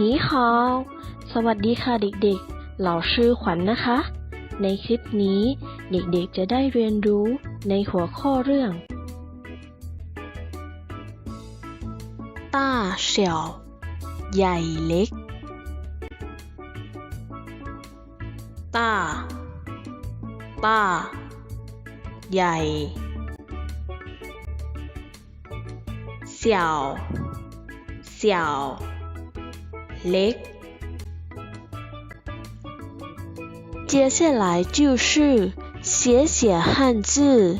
นีฮาวสวัสดีค่ะเด็กๆ เหล่าชื่อขวัญนนะคะ ในคลิปนี้เด็กๆจะได้เรียนรู้ในหัวข้อเรื่องต้าเสี่ยวใหญ่เล็กต้าต้าใหญ่เสี่ยวเสี่ยว เล็ก接下来就是写写汉字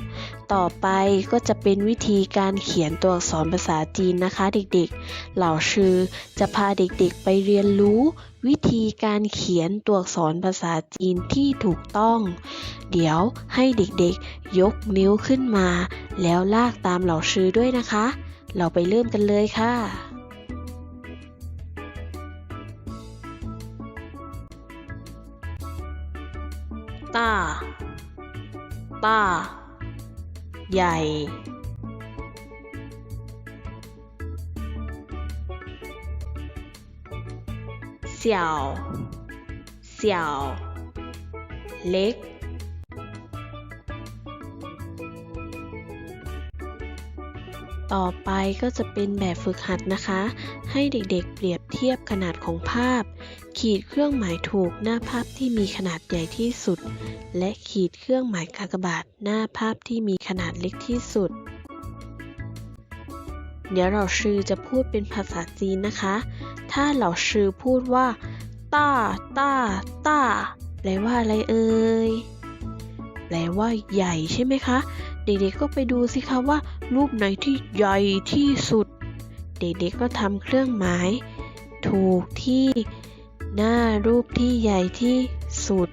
ต่อไปก็จะเป็นวิธีการเขียนตัวอักษรภาษาจีนนะคะเด็กๆ เหล่าชื่อจะพาเด็กๆไปเรียนรู้วิธีการเขียนตัวอักษรภาษาจีนที่ถูกต้อง เดี๋ยวให้เด็กๆ ยกนิ้วขึ้นมา แล้วลากตามเหล่าชื่อด้วยนะคะ เราไปเริ่มกันเลยค่ะ ต้า ต้า ใหญ่ เสี่ยว เสี่ยว เล็ก ต่อไปก็จะเป็นแบบฝึกหัดนะคะ ให้เด็กๆเปรียบเทียบขนาดของภาพ ขีดเครื่องหมายถูกหน้าภาพที่มีขนาดใหญ่ที่สุด และขีดเครื่องหมายกากบาทหน้าภาพที่มีขนาดเล็กที่สุด เดี๋ยวเราชื่อจะพูดเป็นภาษาจีนนะคะ ถ้าเราชื่อพูดว่าต้าต้าต้าแปลว่าอะไรเอ่ยแปลว่าใหญ่ใช่ไหมคะ เด็กๆก็ไปดูสิคะว่า รูปไหนที่ใหญ่ที่สุด เด็กๆก็ทำเครื่องหมาย ถูกที่หน้ารูปที่ใหญ่ที่สุด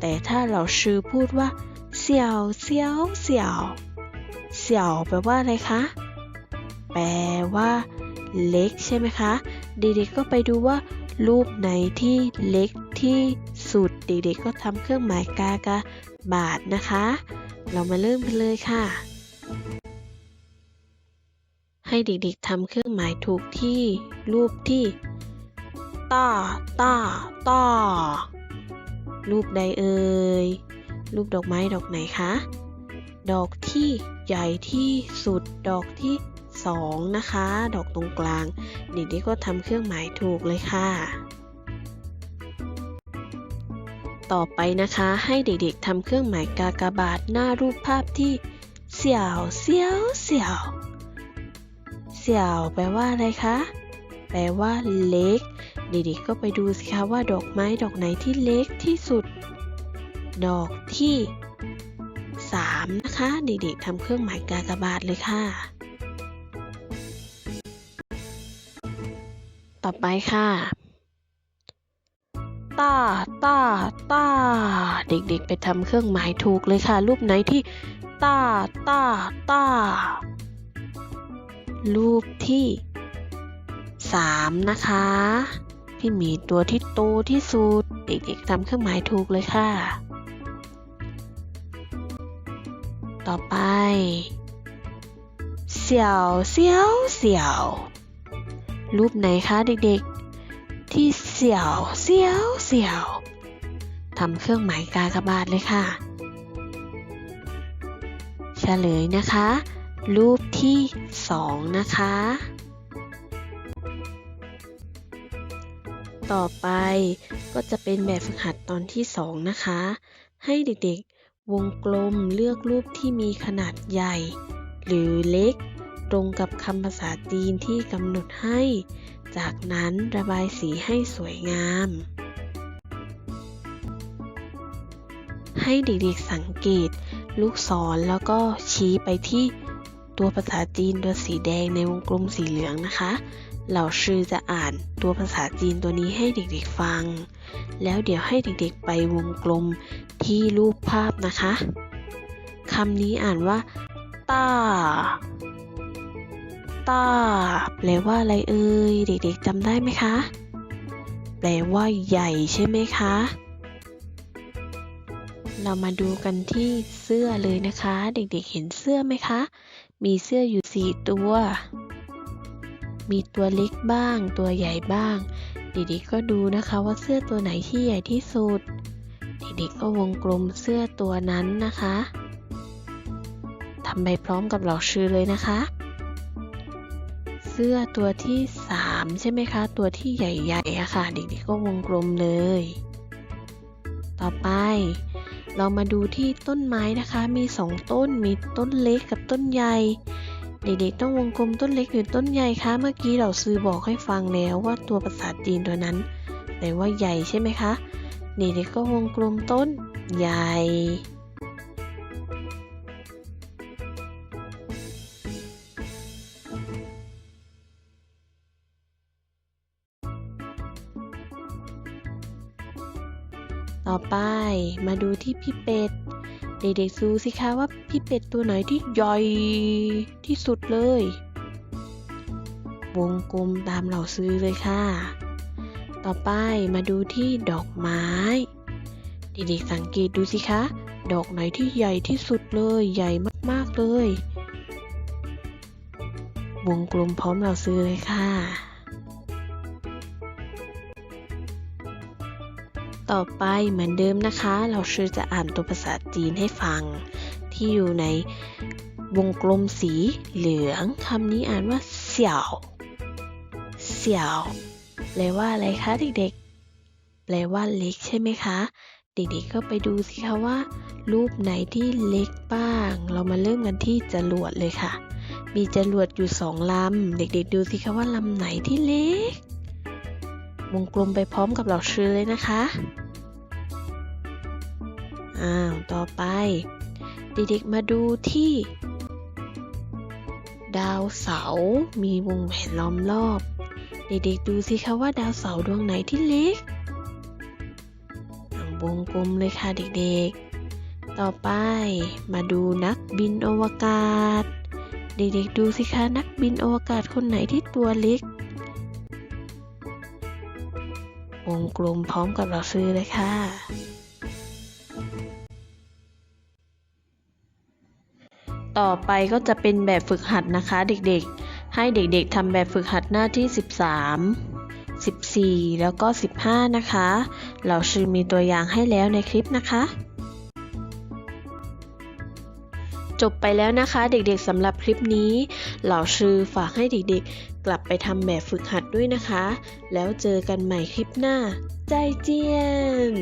แต่ถ้าเราชื่อพูดว่าเสี่ยวเสี่ยวเสี่ยวเสี่ยวแปลว่าอะไรคะ แปลว่า เล็กใช่ไหมคะ เด็กๆก็ไปดูว่า รูปไหนที่เล็กที่สุด เด็กๆก็ทำเครื่องหมายกากบาทนะคะ เรามาเริ่มกันเลยค่ะ ให้เด็กๆทำเครื่องหมายถูกที่รูปที่ต้าต้าต้ารูปใดเอ่ย รูปดอกไม้ดอกไหนคะ ดอกที่ใหญ่ที่สุด ดอกที่สองนะคะ ดอกตรงกลาง เด็กๆก็ทำเครื่องหมายถูกเลยค่ะ ต่อไปนะคะให้เด็กๆทำเครื่องหมายกากบาทหน้ารูปภาพที่เสี่ยวเสี่ยวเสี่ยว เสี่ยวแปลว่าอะไรคะ แปลว่าเล็ก เด็กๆก็ไปดูสิคะว่าดอกไม้ดอกไหนที่เล็กที่สุด ดอกที่ 3 นะคะ เด็กๆทำเครื่องหมายกากบาทเลยค่ะ ต่อไปค่ะตาตาตาเด็กๆ ไปทำเครื่องหมายถูกเลยค่ะ รูปไหนที่ตาตาตา รูปที่ 3 นะคะที่มีตัวที่โตที่สุด เด็กๆทำเครื่องหมายถูกเลยค่ะ ต่อไปเสี่ยวเสี่ยวเสี่ยว รูปไหนคะเด็กๆ ที่เสี่ยวเสี่ยวเสี่ยวทำเครื่องหมายกากบาทเลยค่ะ เฉลยนะคะ รูปที่ 2 นะคะ ต่อไปก็จะเป็นแบบฝึกหัดตอนที่ 2 นะคะ ให้เด็กๆ วงกลมเลือกรูปที่มีขนาดใหญ่ หรือเล็ก ตรงกับคำภาษาจีนที่กำหนดให้ จากนั้นระบายสีให้สวยงามให้เด็กๆสังเกต ลูกศรแล้วก็ชี้ไปที่ ตัวภาษาจีนตัวสีแดงในวงกลมสีเหลืองนะคะ เหล่าชื่อจะอ่านตัวภาษาจีนตัวนี้ให้เด็กๆฟัง แล้วเดี๋ยวให้เด็กๆไปวงกลมที่รูปภาพนะคะคำนี้อ่านว่าต้าต้าแปลว่าอะไรเอ่ยเด็กๆจำได้ไหมคะ แปลว่าใหญ่ใช่ไหมคะ เรามาดูกันที่ สื้อเลยนะคะ เด็กๆเห็นเสื้อไหมคะ มีเสื้ออยู่สี่ตัว มีตัวเล็กบ้าง ตัวใหญ่บ้าง เด็กๆก็ดูนะคะว่าเสื้อตัวไหนที่ใหญ่ที่สุด เด็กๆก็วงกลมเสื้อตัวนั้นนะคะทำไปพร้อมกับหล่าชื่อเลยนะคะ เสื้อตัวที่สามใช่ไหมคะ ตัวที่ใหญ่ๆอะค่ะ เด็กๆก็วงกลมเลย ต่อไป เรามาดูที่ต้นไม้นะคะ มีสองต้น มีต้นเล็กกับต้นใหญ่ เด็กๆต้องวงกลมต้นเล็กหรือต้นใหญ่คะ เมื่อกี้เราซื้อบอกให้ฟังแล้วว่าตัวภาษาจีนตัวนั้นแปลว่าใหญ่ใช่ไหมคะ เด็กๆก็วงกลมต้นใหญ่ ต่อไปมาดูที่พี่เป็ด เด็กๆดูสิคะว่าพี่เป็ดตัวไหนที่ใหญ่ที่สุดเลย วงกลมตามเราซื้อเลยค่ะ ต่อไปมาดูที่ดอกไม้ เด็กๆสังเกตดูสิคะ ดอกไหนที่ใหญ่ที่สุดเลย ใหญ่มากๆเลย วงกลมพร้อมเราซื้อเลยค่ะ ต่อไปเหมือนเดิมนะคะ เราชื่อจะอ่านตัวภาษาจีนให้ฟัง ที่อยู่ในวงกลมสีเหลืองคำนี้อ่านว่าเสี่ยวเสี่ยวแปลว่าอะไรคะเด็กๆ แปลว่าเล็กใช่ไหมคะ เด็กๆก็ไปดูสิคะว่า รูปไหนที่เล็กบ้าง เรามาเริ่มกันที่จรวดเลยค่ะ มีจรวดอยู่สองลำ เด็กๆดูสิคะว่าลำไหนที่เล็ก วงกลมไปพร้อมกับเราชื่อเลยนะคะ อ้าว ต่อไป เด็กๆมาดูที่ ดาวเสาร์มีวงแหวนล้อมรอบ เด็กๆดูสิคะว่าดาวเสาร์ดวงไหนที่เล็กวงกลมเลยค่ะเด็กๆ ต่อไปมาดูนักบินอวกาศ เด็กๆดูสิคะนักบินอวกาศคนไหนที่ตัวเล็ก วงกลมพร้อมกับเราซื้อเลยค่ะ ต่อไปก็จะเป็นแบบฝึกหัดนะคะเด็กๆ ให้เด็กๆทำแบบฝึกหัดหน้าที่ 13 14 แล้วก็ 15 นะคะ เราชื่อมีตัวอย่างให้แล้วในคลิปนะคะจบไปแล้วนะคะเด็กๆสำหรับคลิปนี้ เหล่าชื่อฝากให้เด็กๆ กลับไปทำแบบฝึกหัดด้วยนะคะ แล้วเจอกันใหม่คลิปหน้า ใจเจียน